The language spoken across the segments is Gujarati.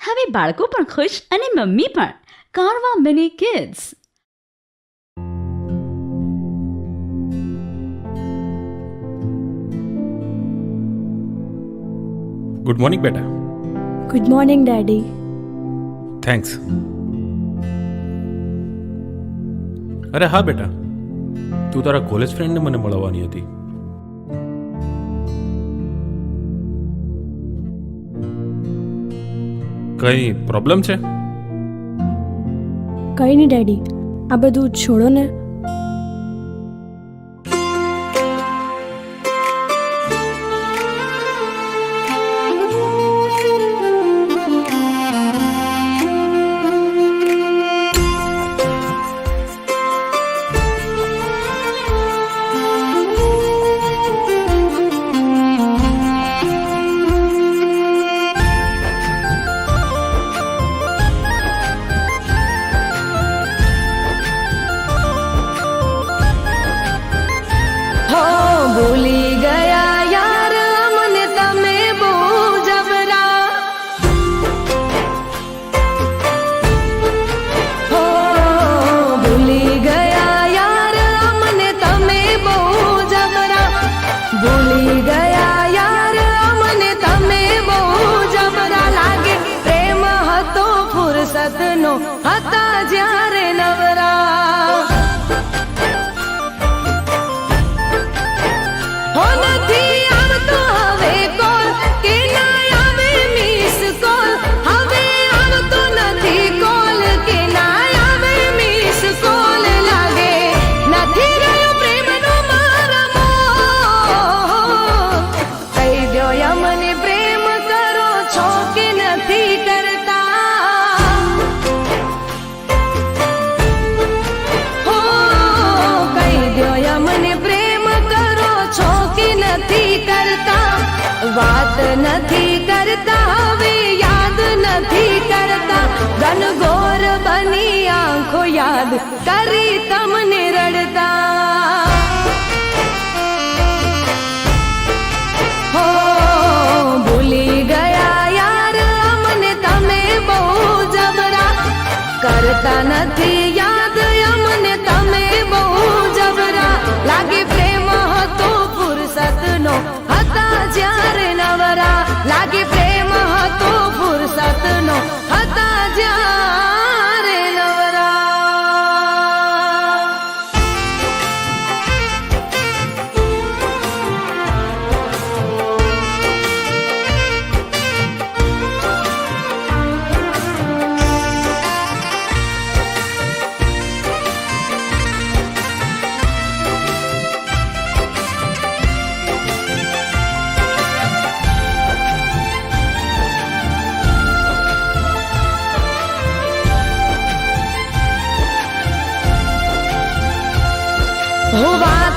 હવે બાળકો પણ ખુશ અને મમ્મી પણ. કારવા મિની કિડ્સ ગુડ મોર્નિંગ બેટા. ગુડ મોર્નિંગ ડેડી થેન્ક્સ અરે હા બેટા. તું તારા કોલેજ ફ્રેન્ડને મને મળવાની હતી. કઈ પ્રોબ્લેમ છે? કંઈ નહીં ડેડી. આ બધું છોડો ને. ફુરસતનો નથી કરતા, હવે યાદ નથી કરતા. ઘનઘોર બની આંખો યાદ કરી તમને રડતા. હો, ભૂલી ગયા યાર, અમને તમે બહુ જબરા. કરતા નથી યાદ, અમને તમે બહુ જબરા. લાગે પ્રેમ હતો ફુરસતનો, હતા જ્યારે હો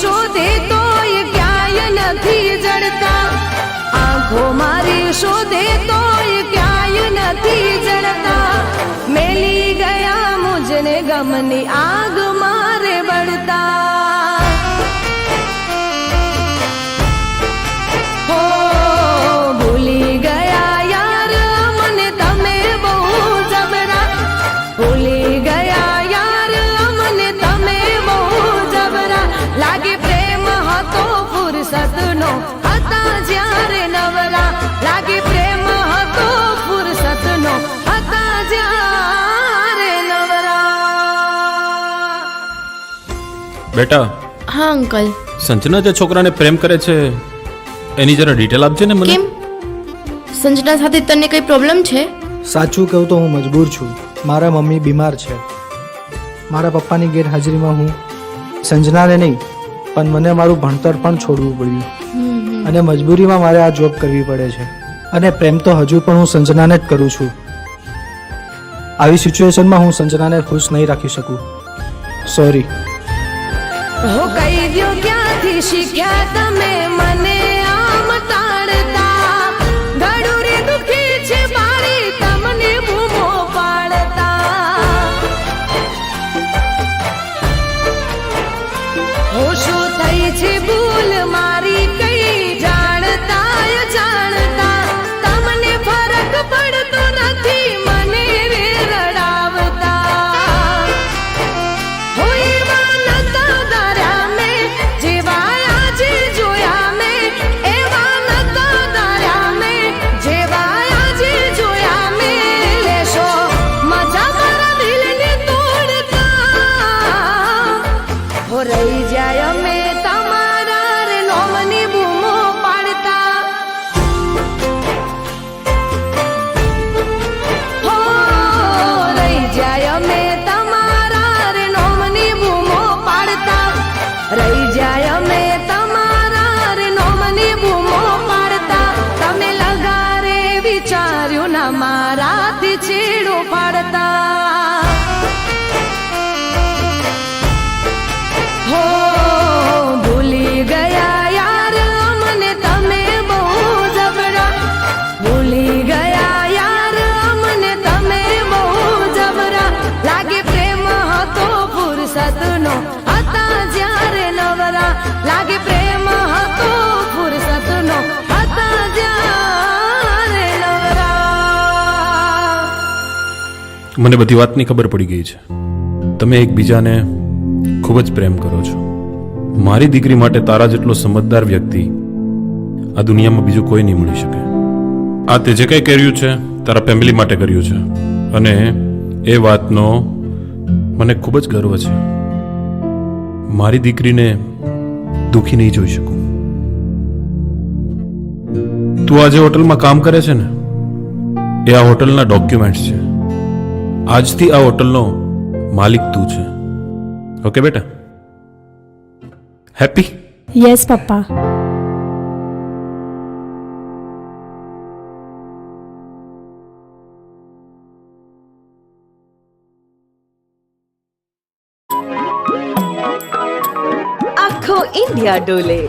શોધે તોય ક્યાંય નથી જડતા. આંખો મારી શોધે તોય ક્યાંય નથી જડતા. મેલી ગયા મુજને ગમની આગ બેટા? હા અંકલ. સંજના જે છોકરાને પ્રેમ કરે છે એની જરા ડિટેલ આપજે ને મને. કેમ? સંજના સાથે તને કઈ પ્રોબ્લેમ છે? સાચું કહું તો હું મજબૂર છું. મારા મમ્મી બીમાર છે. મારા પપ્પાની ગેરહાજરીમાં હું સંજનાને નહીં પણ મને મારું ભણતર પણ છોડવું પડ્યું. અને મજબૂરીમાં મારે આ જોબ કરવી પડે છે. અને પ્રેમ તો હજુ પણ હું સંજનાને જ કરું છું. આવી સિચ્યુએશનમાં હું સંજનાને ખુશ નહીં રાખી શકું. સોરી હો કહી દ્યો ક્યાંથી મને બધી વાતની ખબર પડી ગઈ છે. તમે એકબીજાને ખૂબ જ પ્રેમ કરો છો. મારી દીકરી માટે તારા જેટલો સમજદાર વ્યક્તિ આ દુનિયામાં બીજું કોઈ નહીં મળી શકે. આ તે જે કંઈ કર્યું છે, તારા ફેમિલી માટે કર્યું છે. અને એ વાતનો મને ખૂબ જ ગર્વ છે. મારી દીકરીને દુખી નહીં જોઈ શકું. તું આજે હોટલમાં કામ કરે છે ને? એ આ હોટલના ડોક્યુમેન્ટ્સ છે. આજથી આ હોટલનો માલિક તું છે. ઓકે બેટા? હેપી યસ પપ્પા. આખો ઇન્ડિયા ડોલે.